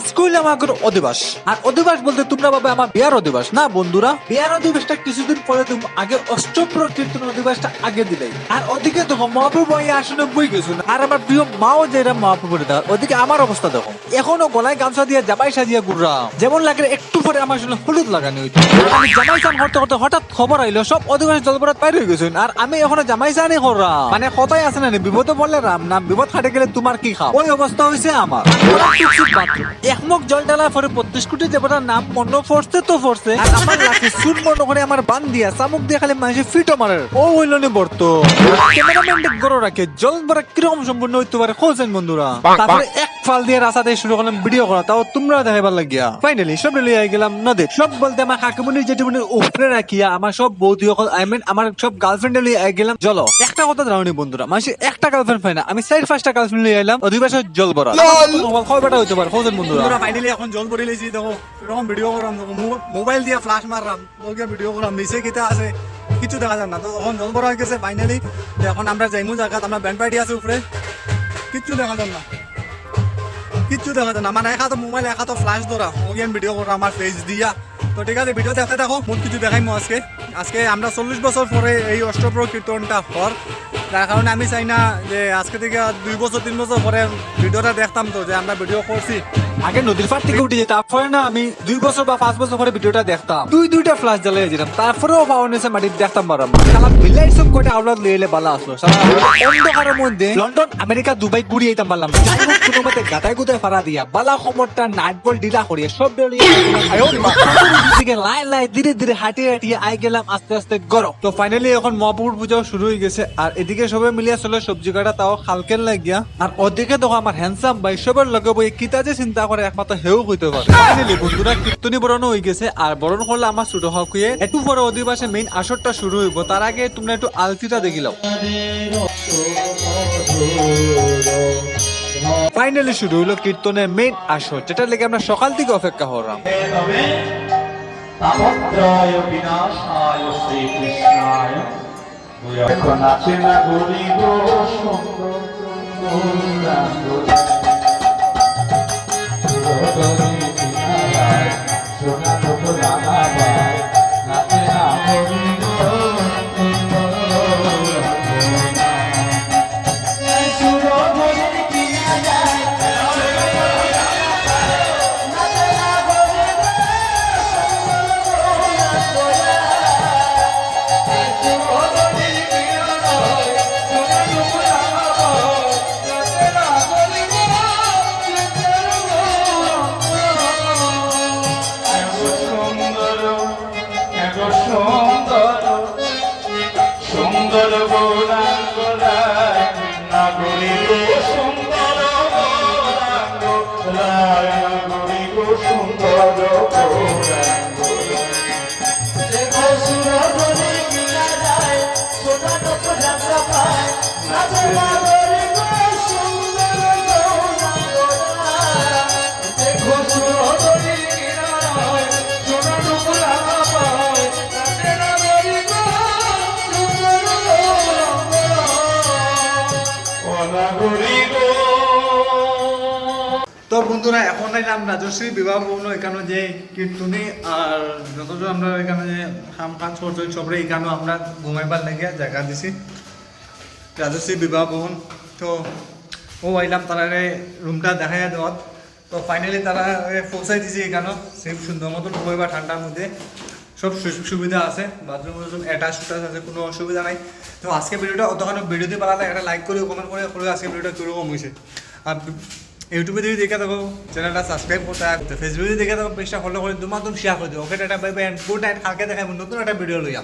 আজকে হইলে আমাদের অধিবাস। আর অধিবাস বলতে তোমরা ভাবে আমার বিয়ার অধিবাস। না, বন্ধুরা, বিয়ার অধিবাসটা কিছুদিন পরে তুমি আগে অষ্টপ্র কীর্তন অধিবাসটা আগে দিলাই আর ওদিকে দেখো, মহাপ্রভু এই আসনে বই গেছো আর আমার প্রিয় মাও যেটা মহাপ্রভুর দেখ ওদিকে আমার অবস্থা দেখো। এখনও গলায় গামছা দিয়ে জামাই সাজিয়ে ঘুররা। যেমন লাগে একটু পরে আমার শুনে হলুদ লাগানো হইতো। আমি জামাই চান করতে করতে হঠাৎ খবর আইলো, সব অধিবাস জলপরাত পাই হয়ে গেছেন আর আমি এখনও জামাই চানই কররা। মানে কথাই আছে না, বিপদে পড়লে রাম নাম বিপদ খাটে গেলে তোমার কি খাও ওই অবস্থা হয়েছে আমার। ওরা টুকটুক বাথরুম। এক মুখ জল ঢালার পরে বত্রিশ কোটি দেবতার নাম মন্ন ফরছে তো ফরছে। আর আমার লাখে সুন মন্ন করে আমার বান দিয়া চামুক দিয়ে খালি মানুষের ফিটো মারে। ও হইল নি বর্ত। ক্যামেরাম্যান গড় রাখে জল ভরা কীরকম সম্পূর্ণ হইতে পারে খোঁজেন বন্ধুরা তারপরে এক ফাল দিয়ে রাস্তা দিয়ে শুরু করলাম ভিডিও করা তাও তোমরা দেখাবার লাগিয়া। ফাইনালি সব লিয়ে গেলাম নদী সব বলতে আমার কাকুমনির জেঠুমনির উপরে রাখিয়া আমার সব বৌদি সকল আই মিন আমার সব গার্লফ্রেন্ড লিয়ে গেলাম জল একটা কথা জানি বন্ধুরা মানুষের একটা গার্লফ্রেন্ড পায় না আমি চার পাঁচটা গার্লফ্রেন্ড লিয়ে এলাম অধিবাসের জল ভরা। খবর বেটা হইতে পারে খোঁজেন বন্ধুরা। বন্ধুরা ফাইনালি এখন জল ভরে লেছি দেখো এরকম ভিডিও করাম দেখো মোবাইল দিয়ে ফ্লাশ মারলাম ওকে ভিডিও করাম নিচে কিতা আছে কিছু দেখা যায় না। তো এখন জল ভরা হয়ে গেছে ফাইনালি এখন আমরা যাইমু জায়গাত আমরা ব্যান্ড পার্টি আছে উপরে কিচ্ছু দেখা যায় না। কিচ্ছু যায় না। মানে এক হাতে মোবাইল এক হাতে ফ্লাশ ধরা ওকে ভিডিও করো আমার ফেস দিয়া। তো ঠিক আছে ভিডিও দেখতে দেখো মন কিছু দেখাইমু আজকে। আজকে আমরা চল্লিশ বছর পরে এই অষ্টপ্র কীর্তনটা হর তার কারণে আমি চাই না যে আজকে থেকে দুই বছর তিন বছর পরে ভিডিওটা দেখতাম তো, যে আমরা ভিডিও করছি আগে নদীর পাড় থেকে উঠে যেতাম। তারপরে না আমি দুই বছর বা পাঁচ বছর পরে ভিডিওটা দেখতাম। দুই, দুইটা ফ্লাশ জ্বালিয়ে যেতাম তারপরেও পাওয়া নিয়েছে মাটি দেখতাম পারাম সালা বিলাই সব কয়টা আওলাদ লিয়ে বালা আসলো। সালা অন্ধকারের মধ্যে লন্ডন, আমেরিকা, দুবাই ঘুরি যেতাম পারলাম কোনো মতে গাতায় গুতায় ফাড়া দিয়া বালা খবরটা নাইট বল ডিলা করিয়ে সব লাই লাই, ধীরে ধীরে হাঁটিয়ে হাঁটিয়ে আই গেলাম আস্তে আস্তে গরম। তো ফাইনালি এখন মহাপুর পূজাও শুরু হয়ে গেছে। আর এদিকে সবাই মিলিয়ে চলে সবজি কাটা, তাও খালকেন লাগিয়া। আর ওদিকে দেখো আমার হ্যান্ডসাম ভাই, সবার লগে বই, কিতা যে চিন্তা করে একমাত্র হেউ হইতে পারে। বন্ধুরা, কীর্তনী বরণ হয়ে গেছে, আর বরণ করলে আমার ছোট হকুয়ে একটু পরে অধিবাসে মেইন আসরটা শুরু হইব। তার আগে তোমরা একটু আলতিটা দেখিলাও ফাইনালি শুরু হইল কীর্তনের মেইন আসর যেটা লেগে আমরা সকাল থেকে অপেক্ষা করলাম। এখন আছে না গরি গো সুন্দর সুন্দর গৌরাঙ্গ রায় নাগরী তো বন্ধুরা, এখন নাইলাম রাজশ্রী, বিবাহ ভবন এখানে যে কীর্তনী, আর যতজন আমরা এখানে যে কাম কাজ করছি, সবরে এখানে আমরা ঘুমাইবার লাগে জায়গা দিছি। রাজশ্রী, বিবাহ ভবন। তো ও আইলাম তারা রুমটা দেখাইয়া দেওয়াত। তো ফাইনালি তারা পৌঁছাই দিছে এখানে। সেই সুন্দর মতন ঘুমাইবা ঠান্ডার মধ্যে। সব সুযোগ সুবিধা আছে বাথরুম বাথরুম অ্যাটাচ টুটাচ আছে, কোনো অসুবিধা নাই। তো আজকে ভিডিওটা অতখানি ভিডিও দিয়ে পালালে একটা লাইক করে কমেন্ট করে করে আজকে ভিডিওটা কীরকম হয়েছে আর ইউটিউবে যদি দেখে থাকো চ্যানেলটা সাবস্ক্রাইব করতে হবে ফেসবুকে দেখে থাকো পেজটা ফলো করে তোমার তুমি শেয়ার করে দিও। ওকে একটা বাই বাই গুড নাইট কালকে দেখাবো নতুন একটা ভিডিও লইয়া।